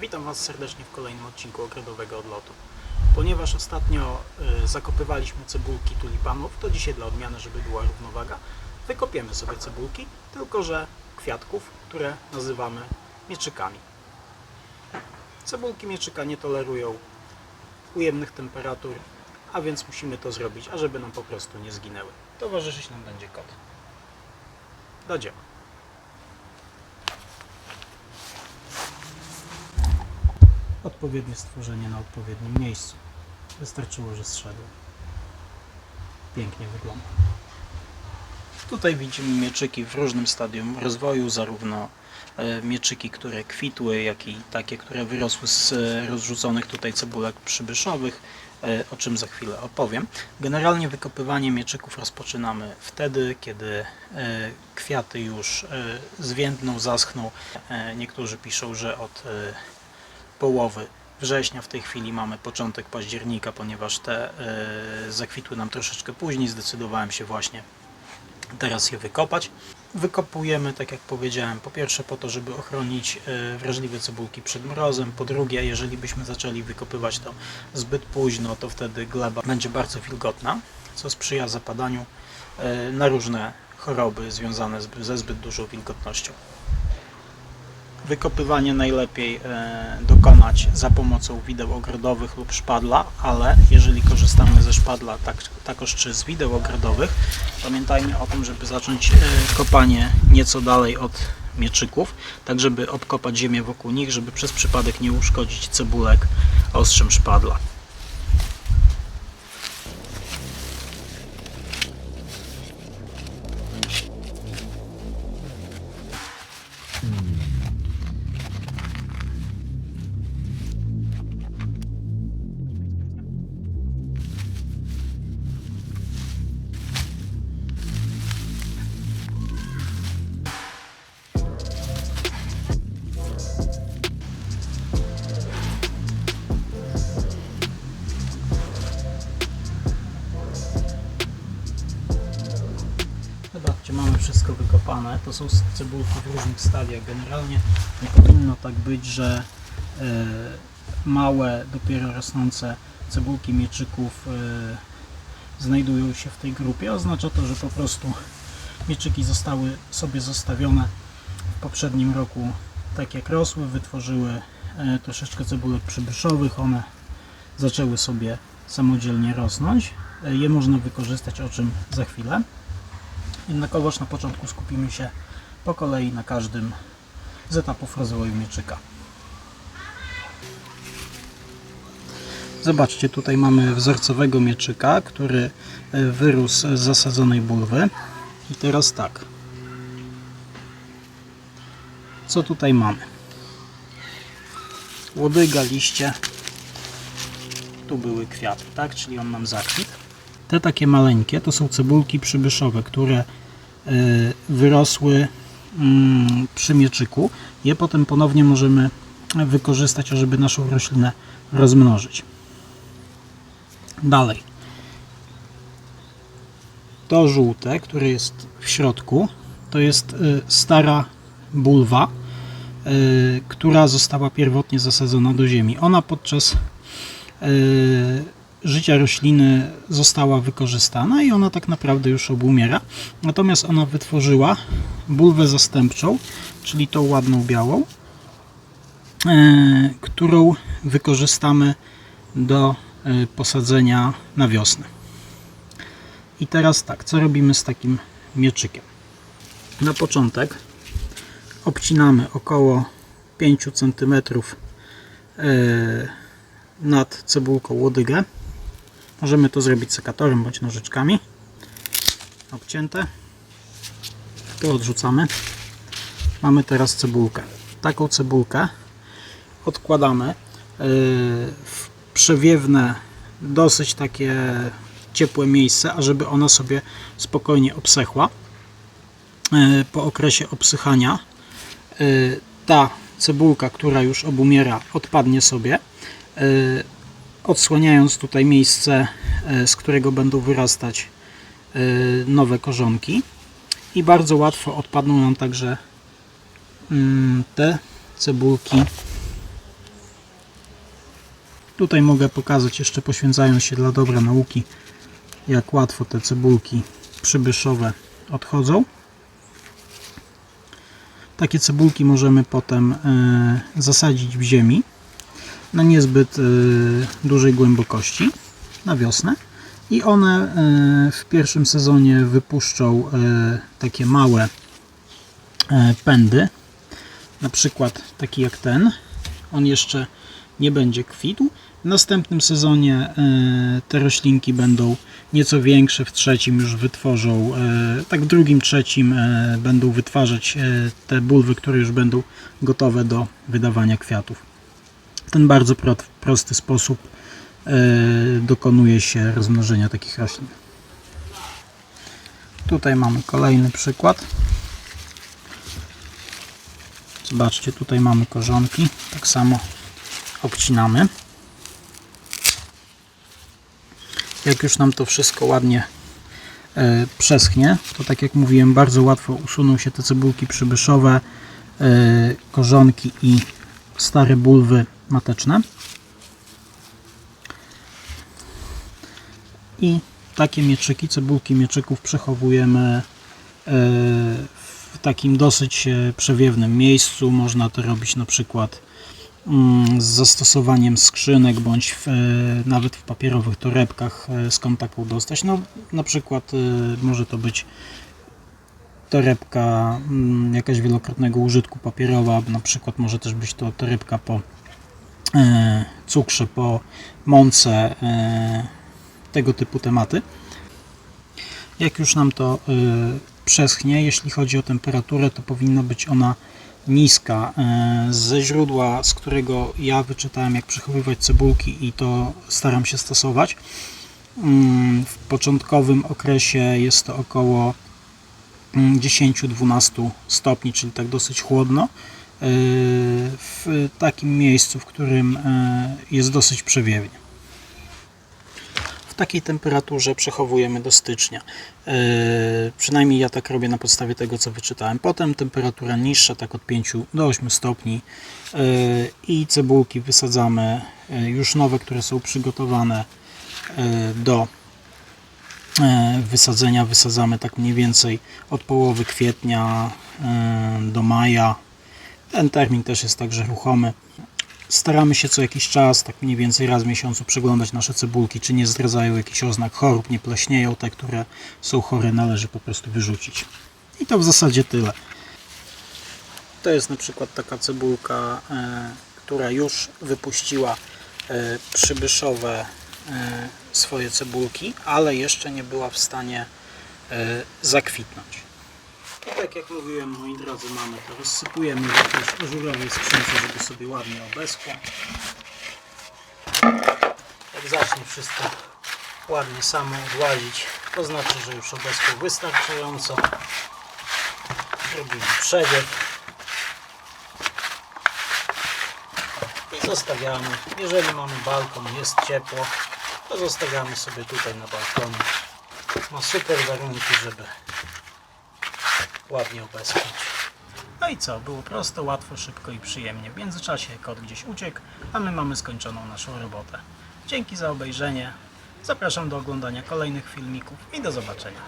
Witam Was serdecznie w kolejnym odcinku Ogrodowego Odlotu. Ponieważ ostatnio y, zakopywaliśmy cebulki tulipanów, to dzisiaj dla odmiany, żeby była równowaga, wykopiemy sobie cebulki, tylko że kwiatków, które nazywamy mieczykami. Cebulki mieczyka nie tolerują ujemnych temperatur, a więc musimy to zrobić, ażeby nam po prostu nie zginęły. Towarzyszyć nam będzie kot. Do. Odpowiednie stworzenie na odpowiednim miejscu. Wystarczyło, że zszedł. Pięknie wygląda. Tutaj widzimy mieczyki w różnym stadium rozwoju, zarówno e, mieczyki, które kwitły, jak i takie, które wyrosły z e, rozrzuconych tutaj cebulek przybyszowych, e, o czym za chwilę opowiem. Generalnie wykopywanie mieczyków rozpoczynamy wtedy, kiedy kwiaty już zwiędną, zaschną. Niektórzy piszą, że od połowy września. W tej chwili mamy początek października, ponieważ te e, zakwitły nam troszeczkę później. Zdecydowałem się właśnie teraz je wykopać. Wykopujemy, tak jak powiedziałem, po pierwsze po to, żeby ochronić e, wrażliwe cebulki przed mrozem, po drugie, jeżeli byśmy zaczęli wykopywać to zbyt późno, to wtedy gleba będzie bardzo wilgotna, co sprzyja zapadaniu e, na różne choroby związane ze zbyt dużą wilgotnością. Wykopywanie najlepiej e, dokonać za pomocą wideł ogrodowych lub szpadla, ale jeżeli korzystamy ze szpadla, tak, takoż czy z wideł ogrodowych, pamiętajmy o tym, żeby zacząć e, kopanie nieco dalej od mieczyków, tak żeby obkopać ziemię wokół nich, żeby przez przypadek nie uszkodzić cebulek ostrzem szpadla. Zobaczcie, mamy wszystko wykopane. To są cebulki w różnych stadiach. Generalnie nie powinno tak być, że e, małe, dopiero rosnące cebulki mieczyków e, znajdują się w tej grupie. Oznacza to, że po prostu mieczyki zostały sobie zostawione w poprzednim roku tak jak rosły, wytworzyły e, troszeczkę cebulek przybyszowych. One zaczęły sobie samodzielnie rosnąć. Je można wykorzystać, o czym za chwilę. Jednakowoż na początku skupimy się po kolei na każdym z etapów rozwoju mieczyka. Zobaczcie, tutaj mamy wzorcowego mieczyka, który e, wyrósł z zasadzonej bulwy. I teraz tak. Co tutaj mamy? Łodyga, liście. Tu były kwiaty, tak? Czyli on nam zakwit. Te takie maleńkie to są cebulki przybyszowe, które e, wyrosły mm, przy mieczyku. Je potem ponownie możemy wykorzystać, żeby naszą roślinę rozmnożyć. Dalej. To żółte, które jest w środku, to jest y, stara bulwa, y, która została pierwotnie zasadzona do ziemi. Ona podczas y, życia rośliny została wykorzystana i ona tak naprawdę już obumiera. Natomiast ona wytworzyła bulwę zastępczą, czyli tą ładną białą, e, którą wykorzystamy do e, posadzenia na wiosnę. I teraz tak, co robimy z takim mieczykiem? Na początek obcinamy około 5 cm e, nad cebulką łodygę. Możemy to zrobić sekatorem bądź nożyczkami. Obcięte. To odrzucamy. Mamy teraz cebulkę. Taką cebulkę odkładamy yy, w przewiewne, dosyć takie ciepłe miejsce, ażeby ona sobie spokojnie obsechła. Yy, Po okresie obsychania yy, ta cebulka, która już obumiera, odpadnie sobie odsłaniając tutaj miejsce, e, z którego będą wyrastać e, nowe korzonki. I bardzo łatwo odpadną nam także mm, te cebulki Tutaj mogę pokazać jeszcze poświęcając się dla dobra nauki, jak łatwo te cebulki przybyszowe odchodzą. Takie cebulki możemy potem e, zasadzić w ziemi na niezbyt e, dużej głębokości na wiosnę i one e, w pierwszym sezonie wypuszczą e, takie małe pędy, na przykład taki jak ten. On jeszcze nie będzie kwitł. W następnym sezonie te roślinki będą nieco większe, w trzecim już wytworzą, tak w drugim, trzecim będą wytwarzać te bulwy, które już będą gotowe do wydawania kwiatów. W ten bardzo pro, prosty sposób e, dokonuje się rozmnożenia takich roślin. Tutaj mamy kolejny przykład. Zobaczcie, tutaj mamy korzonki. Tak samo obcinamy. Jak już nam to wszystko ładnie e, przeschnie, to tak jak mówiłem, bardzo łatwo usuną się te cebulki przybyszowe, e, korzonki i stare bulwy mateczne. I takie mieczyki, cebulki mieczyków przechowujemy e, w takim dosyć e, przewiewnym miejscu. Można to robić na przykład mm, z zastosowaniem skrzynek bądź w, e, nawet w papierowych torebkach, skąd taką dostać. No, na przykład może to być torebka mm, jakaś wielokrotnego użytku papierowa, na przykład może też być to torebka po cukrze, po mące, e, tego typu tematy. Jak już nam to y, przeschnie, jeśli chodzi o temperaturę, to powinna być ona niska. Ze źródła, z którego ja wyczytałem, jak przechowywać cebulki i to staram się stosować. Mm, W początkowym okresie jest to około mm, 10-12 stopni, czyli tak dosyć chłodno. Y, W takim miejscu, w którym y, jest dosyć przewiewnie w takiej temperaturze przechowujemy do stycznia. Yy, przynajmniej ja tak robię na podstawie tego, co wyczytałem. Potem temperatura niższa, tak od 5 do 8 stopni i cebulki wysadzamy już nowe, które są przygotowane do wysadzenia. Wysadzamy tak mniej więcej od połowy kwietnia do maja. Ten termin też jest także ruchomy staramy się co jakiś czas, tak mniej więcej raz w miesiącu, przeglądać nasze cebulki, czy nie zdradzają jakichś oznak chorób, nie pleśnieją. Te, które są chore, należy po prostu wyrzucić. I to w zasadzie tyle. To jest na przykład taka cebulka, e, która już wypuściła e, przybyszowe e, swoje cebulki, ale jeszcze nie była w stanie zakwitnąć. Tak jak mówiłem, moi drodzy, mamy to. Rozsypujemy w jakiejś ażurowej skrzynce, żeby sobie ładnie obeschło. Jak zacznie wszystko ładnie samo odłazić, to znaczy, że już obeschło wystarczająco. Robimy przewiew. I zostawiamy. Jeżeli mamy balkon, jest ciepło, to zostawiamy sobie tutaj na balkonie. Ma super warunki, żeby ładnie obeschnąć. No i co? Było prosto, łatwo, szybko i przyjemnie. W międzyczasie kot gdzieś uciekł, a my mamy skończoną naszą robotę. Dzięki za obejrzenie. Zapraszam do oglądania kolejnych filmików i do zobaczenia.